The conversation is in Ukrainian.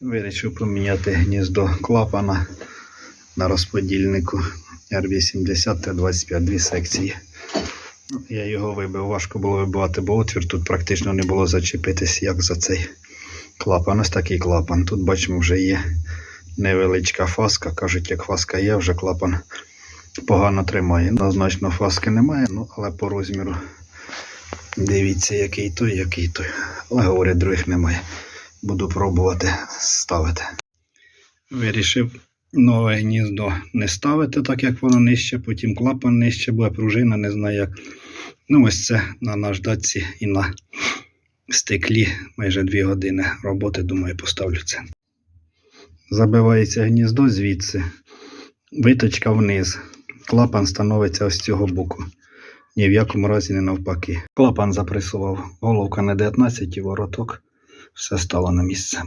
Вирішив поміняти гніздо клапана на розподільнику R80 Т25 дві секції. Я його вибив, важко було вибивати, бо отвір тут практично не було зачепитись, як за цей клапан. Ось такий клапан. Тут бачимо, вже є невеличка фаска. Кажуть, як фаска є, вже клапан погано тримає. Однозначно фаски немає, ну але по розміру дивіться, який той, який той. Але говорять, других немає. Буду пробувати ставити. Вирішив нове гніздо не ставити, так як воно нижче, потім клапан нижче, буде пружина, не знаю як. Ну, ось це на наждачці і на стеклі майже 2 години роботи, думаю, поставлю це. Забивається гніздо звідси, виточка вниз. Клапан становиться ось цього боку. Ні в якому разі не навпаки. Клапан запресував. Головка на 19 і вороток. Все стало на місце.